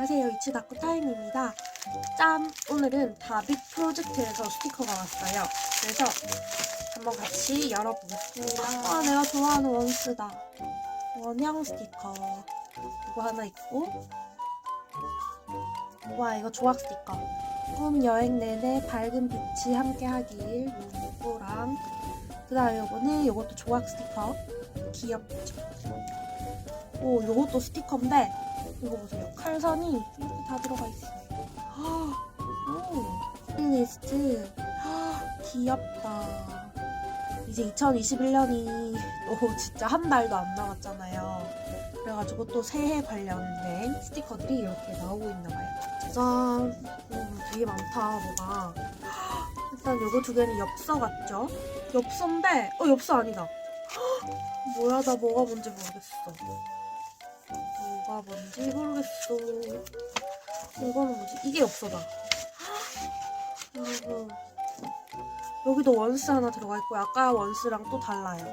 안녕하세요. 이치다쿠 타임입니다. 짠! 오늘은 다빅 프로젝트에서 스티커가 왔어요. 그래서 한번 같이 열어보겠습니다. 아, 내가 좋아하는 원스다. 원형 스티커. 이거 하나 있고. 와, 이거 조각 스티커. 꿈 여행 내내 밝은 빛이 함께 하길. 요거랑. 그 다음에 요거는 요것도 조각 스티커. 귀엽죠? 오, 요것도 스티커인데 이거 보세요. 칼선이 이렇게 다 들어가 있어요. 오, 플리스트. 귀엽다. 이제 2021년이 또 진짜 한 달도 안 남았잖아요. 그래가지고 또 새해 관련된 스티커들이 이렇게 나오고 있나봐요. 짜잔. 오, 되게 많다, 뭐가. 일단 요거 두 개는 엽서 같죠? 엽서인데, 어, 엽서 아니다. 뭐야, 나 뭐가 뭔지 모르겠어. 뭔지 모르겠어. 이거는 뭐지? 이게 엽서다. 여러분. 여기도 원스 하나 들어가 있고, 아까 원스랑 또 달라요.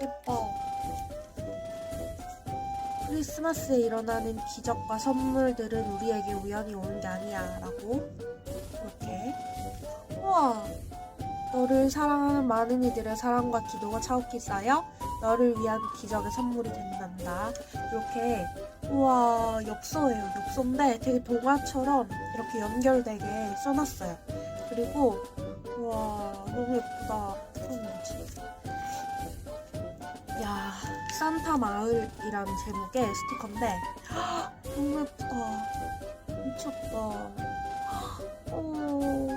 예뻐. 크리스마스에 일어나는 기적과 선물들은 우리에게 우연히 오는 게 아니야. 라고. 이렇게. 우와. 너를 사랑하는 많은 이들의 사랑과 기도가 차옵게 쌓여 너를 위한 기적의 선물이 된단다. 이렇게 우와 엽서예요. 엽서인데 되게 동화처럼 이렇게 연결되게 써놨어요. 그리고 우와 너무 예쁘다. 뭐지? 야 산타 마을이라는 제목의 스티커인데 너무 예쁘다. 미쳤다. 어...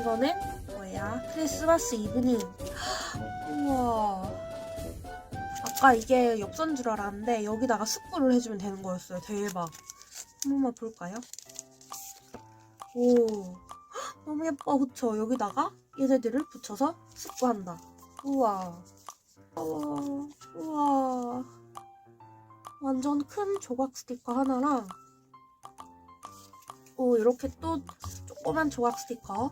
이거는 뭐야? 크리스마스 이브닝. 우와. 아까 이게 엽서인 줄 알았는데 여기다가 숙구를 해주면 되는 거였어요. 대박. 한 번만 볼까요? 오. 헉, 너무 예뻐. 그쵸? 여기다가 얘네들을 붙여서 숙구한다. 우와. 우와. 우와. 완전 큰 조각 스티커 하나랑 오 이렇게 또 조그만 조각 스티커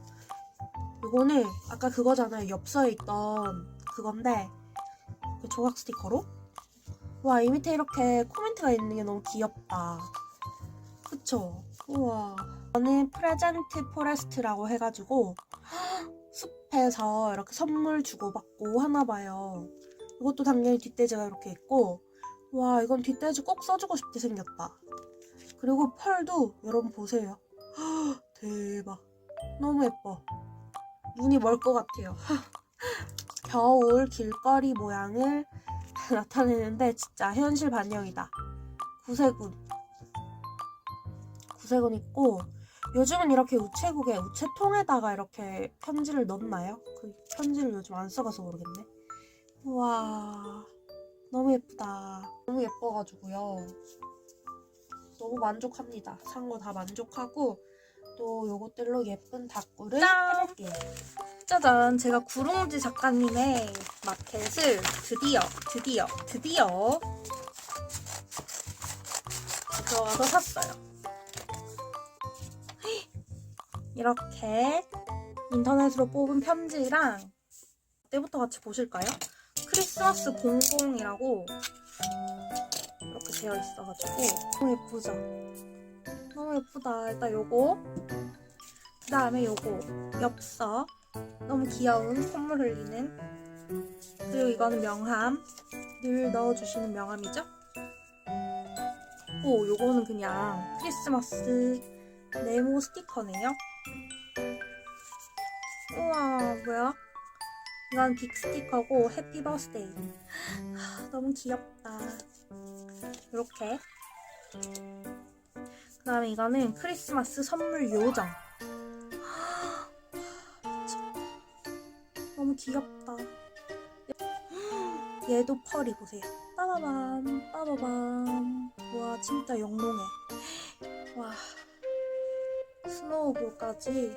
이거는 아까 그거잖아요. 엽서에 있던 그건데 그 조각 스티커로 와 이 밑에 이렇게 코멘트가 있는 게 너무 귀엽다. 그쵸? 우와. 저는 프레젠트 포레스트라고 해가지고 숲에서 이렇게 선물 주고받고 하나 봐요. 이것도 당연히 뒷돼지가 이렇게 있고 와 이건 뒷돼지 꼭 써주고 싶게 생겼다. 그리고 펄도 여러분 보세요. 대박. 너무 예뻐. 눈이 멀 것 같아요. 겨울 길거리 모양을 나타내는데 진짜 현실 반영이다. 구세군. 구세군 있고 요즘은 이렇게 우체국에 우체통에다가 이렇게 편지를 넣나요? 그 편지를 요즘 안 써가서 모르겠네. 우와 너무 예쁘다. 너무 예뻐가지고요. 너무 만족합니다. 산 거 다 만족하고 또 요것들로 예쁜 다꾸를 짠! 해볼게요. 짜잔, 제가 구룽지 작가님의 마켓을 드디어, 드디어, 드디어 들어가서 샀어요. 이렇게 인터넷으로 뽑은 편지랑 때부터 같이 보실까요? 크리스마스 봉봉이라고 이렇게 되어 있어가지고 너무 예쁘죠? 예쁘다. 일단 요거. 그 다음에 요거. 엽서. 너무 귀여운 콧물 흘리는. 그리고 이거는 명함. 늘 넣어주시는 명함이죠? 오 요거는 그냥 크리스마스 네모 스티커네요. 우와 뭐야? 이건 빅 스티커고 해피 버스데이. 하, 너무 귀엽다. 이렇게 그 다음에 이거는 크리스마스 선물 요정 너무 귀엽다. 얘도 펄이 보세요. 빠바밤, 빠바밤. 와, 진짜 영롱해. 와, 스노우볼까지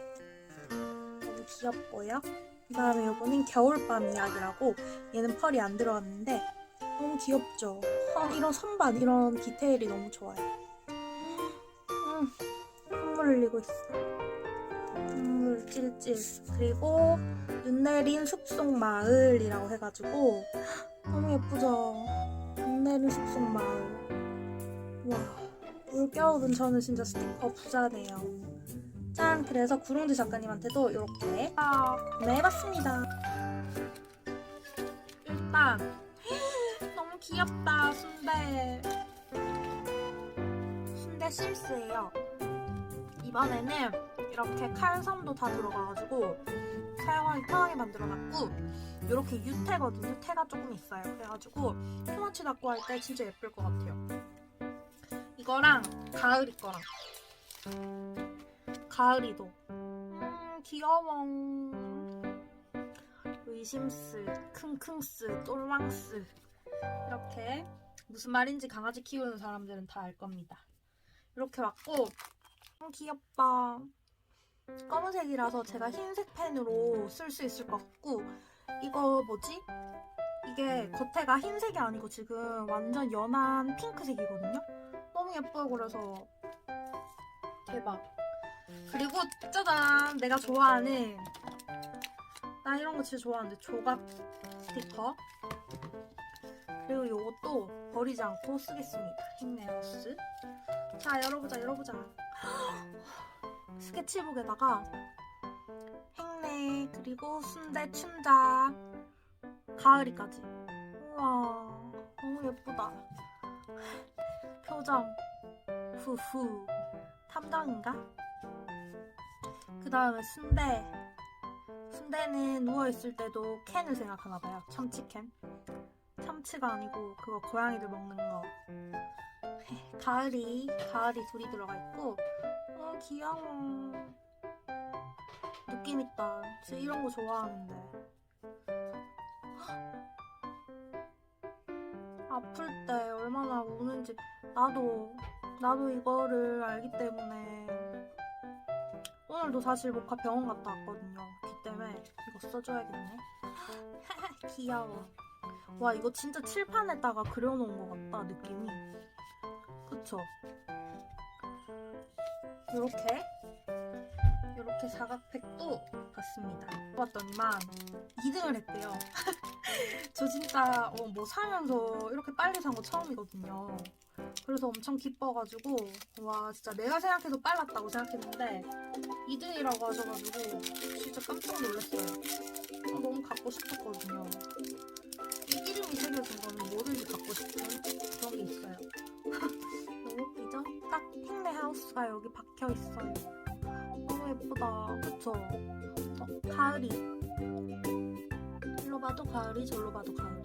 너무 귀엽고요. 그 다음에 이거는 겨울밤 이야기라고 얘는 펄이 안 들어갔는데 너무 귀엽죠? 아, 이런 선반, 이런 디테일이 너무 좋아요. 음, 콧물 흘리고 있어. 눈물 찔찔. 그리고 눈 내린 숲속 마을이라고 해가지고 너무 예쁘죠? 눈 내린 숲속 마을. 와, 올겨울은 저는 진짜 스티커 부자네요. 짠! 그래서 구롱드 작가님한테도 이렇게 아, 구매해봤습니다. 일단 너무 귀엽다 순대. 순대 실스예요. 이번에는 이렇게 칼섬도 다 들어가가지고 사용하기 편하게 만들어놨고 이렇게 유태거든요. 태가 조금 있어요. 그래가지고 토마치 닦고 할 때 진짜 예쁠 것 같아요. 이거랑 가을이 거랑 가을이도 음 귀여워 의심스 킁킁스 똘망스 이렇게 무슨 말인지 강아지 키우는 사람들은 다 알 겁니다. 이렇게 왔고 음, 귀엽다. 검은색이라서 제가 흰색 펜으로 쓸 수 있을 것 같고 이거 뭐지? 이게 겉에가 흰색이 아니고 지금 완전 연한 핑크색이거든요? 너무 예뻐요. 그래서 대박. 그리고 짜잔! 내가 좋아하는 나 이런 거 진짜 좋아하는데 조각 스티커? 그리고 요것도 버리지 않고 쓰겠습니다. 힘내어스. 자 열어보자 열어보자 스케치북에다가 행내 그리고 순대 춘자 가을이까지. 우와 너무 예쁘다. 표정 후후. 탐정인가? 그 다음에 순대. 순대는 누워있을 때도 캔을 생각하나봐요. 참치캔. 참치가 아니고 그거 고양이들 먹는 거 가을이 가을이 둘이 들어가 있고 어 귀여워. 느낌 있다. 진짜 이런 거 좋아하는데. 아플 때 얼마나 우는지. 나도 나도 이거를 알기 때문에 오늘도 사실 모카 병원 갔다 왔거든요. 귀 때문에 이거 써줘야겠네. 귀여워. 와 이거 진짜 칠판에다가 그려놓은 것 같다 느낌이 그쵸? 요렇게 요렇게 사각팩도 봤습니다 봤더니만 2등을 했대요 저 진짜 어, 뭐 살면서 이렇게 빨리 산 거 처음이거든요. 그래서 엄청 기뻐가지고 와 진짜 내가 생각해도 빨랐다고 생각했는데 2등이라고 하셔가지고 진짜 깜짝 놀랐어요. 어, 너무 갖고 싶었거든요. 이 이름이 새겨진 거는 뭐든지 갖고 싶은 하우스가 여기 박혀 있어요. 너무 예쁘다. 그쵸? 어, 가을이 일로 봐도 가을이 절로 봐도 가을이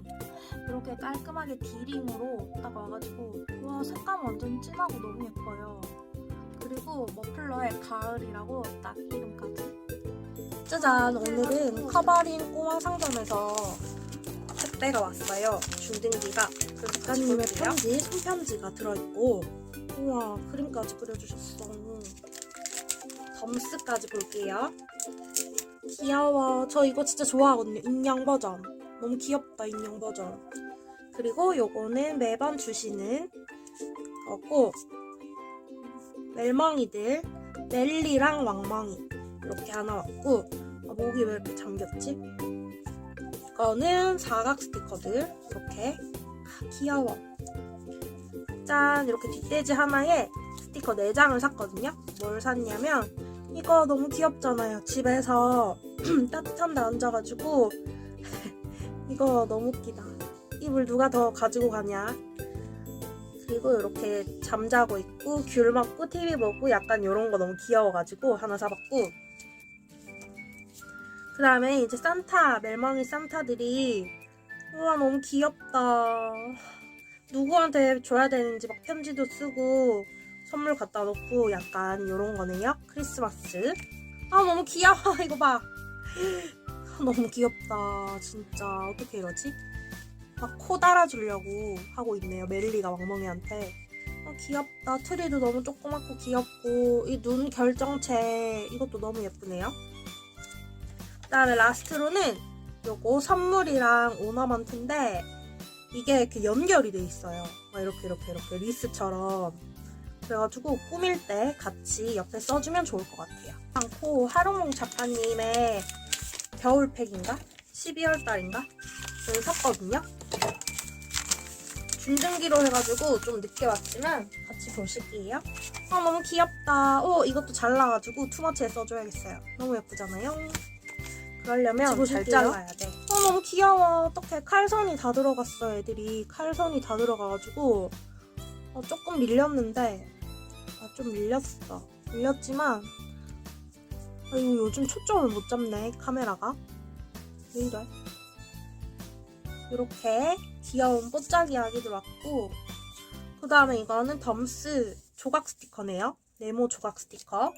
이렇게 깔끔하게 디링으로 딱 와가지고 와 색감 완전 진하고 너무 예뻐요 그리고 머플러에 가을이라고 딱 이름까지 짜잔 오늘은 커버린 꼬마 상점에서 택배가 왔어요 줄등기가 그 작가님의 편지 손편지가 들어있고 우와 그림까지 그려주셨어 덤스까지 볼게요 귀여워. 저 이거 진짜 좋아하거든요. 인형 버전. 너무 귀엽다, 인형 버전. 그리고 요거는 매번 주시는 거고, 멜멍이들, 멜리랑 왕멍이. 이렇게 하나 왔고, 아, 목이 왜 이렇게 잠겼지? 이거는 사각 스티커들. 이렇게. 아, 귀여워. 짠! 이렇게 뒷돼지 하나에 스티커 4장을 샀거든요. 뭘 샀냐면, 이거 너무 귀엽잖아요. 집에서 따뜻한 데 앉아가지고 이거 너무 웃기다. 이불 누가 더 가지고 가냐? 그리고 이렇게 잠자고 있고 귤 먹고 TV 보고 약간 이런 거 너무 귀여워가지고 하나 사봤고 그 다음에 이제 산타 멜망이 산타들이 우와 너무 귀엽다. 누구한테 줘야 되는지 막 편지도 쓰고 선물 갖다 놓고 약간 이런 거네요. 크리스마스. 아 너무 귀여워 이거 봐. 너무 귀엽다 진짜 어떻게 이러지? 막 코 달아주려고 하고 있네요 메릴리가 왕멍이한테 아, 귀엽다 트리도 너무 조그맣고 귀엽고 이 눈 결정체 이것도 너무 예쁘네요 그 다음에 라스트로는 요거 선물이랑 오너먼트인데 이게 이렇게 연결이 돼 있어요 막 이렇게 이렇게 이렇게 리스처럼 그래가지고 꾸밀 때 같이 옆에 써주면 좋을 것 같아요 않고 하루몽 작가님의 겨울팩인가? 12월 달인가? 를 샀거든요. 중등기로 해가지고 좀 늦게 왔지만 같이 보실게요. 아 너무 귀엽다. 오 이것도 잘라가지고 투머치에 써줘야겠어요. 너무 예쁘잖아요. 그러려면 잘. 잘라야 돼. 아 너무 귀여워. 어떡해 칼선이 다 들어갔어 애들이. 칼선이 다 들어가가지고 어, 조금 밀렸는데 아, 좀 밀렸어. 밀렸지만 아, 이거 요즘 초점을 못 잡네 카메라가. 왜 이래? 이렇게 귀여운 뽀짝이 아기들 왔고 그 다음에 이거는 덤스 조각 스티커네요. 네모 조각 스티커.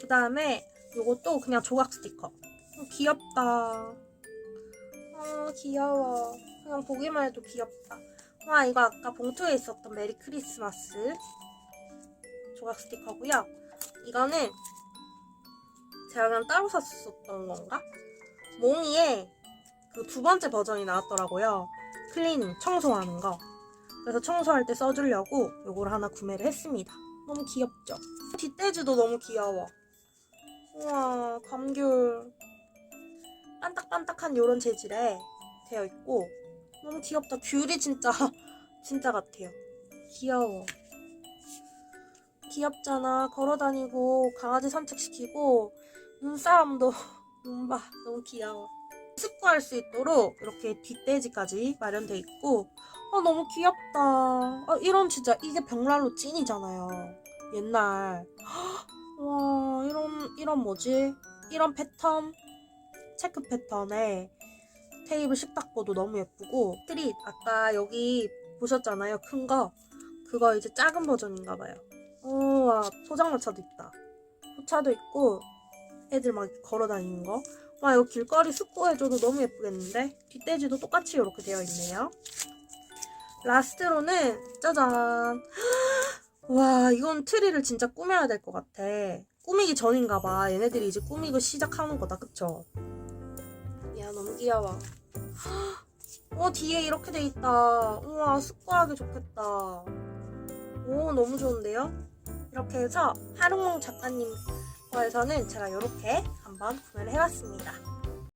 그 다음에 요것도 그냥 조각 스티커. 어, 귀엽다. 아 귀여워. 그냥 보기만 해도 귀엽다. 와 이거 아까 봉투에 있었던 메리 크리스마스 조각 스티커고요. 이거는 제가 그냥 따로 샀었던 건가? 몽이에 그두 번째 버전이 나왔더라고요. 클리닝, 청소하는 거. 그래서 청소할 때 써주려고 요걸 하나 구매를 했습니다. 너무 귀엽죠? 뒷돼지도 너무 귀여워. 우와, 감귤. 반딱반딱한 요런 재질에 되어 있고 너무 귀엽다. 귤이 진짜 진짜 같아요. 귀여워. 귀엽잖아. 걸어다니고 강아지 산책시키고 눈사람도 눈봐 너무 귀여워. 습구할 수 있도록 이렇게 뒷돼지까지 마련돼 있고 아 너무 귀엽다. 아, 이런 진짜 이게 벽난로 찐이잖아요. 옛날 와 이런 이런 뭐지? 이런 패턴 체크 패턴에 테이블 식탁보도 너무 예쁘고 트릿 아까 여기 보셨잖아요 큰 거 그거 이제 작은 버전인가 봐요. 우와 포장마차도 있다. 포차도 있고 애들 막 걸어 다니는 거. 와 이거 길거리 숙고해줘도 너무 예쁘겠는데? 뒷돼지도 똑같이 이렇게 되어 있네요. 라스트로는 짜잔. 와 이건 트리를 진짜 꾸며야 될 것 같아. 꾸미기 전인가 봐. 얘네들이 이제 꾸미고 시작하는 거다. 그쵸? 야 너무 귀여워. 어 뒤에 이렇게 돼 있다. 우와 숙고하기 좋겠다. 오 너무 좋은데요? 이렇게 해서 하릉몽 작가님 거에서는 제가 이렇게 한번 구매를 해봤습니다.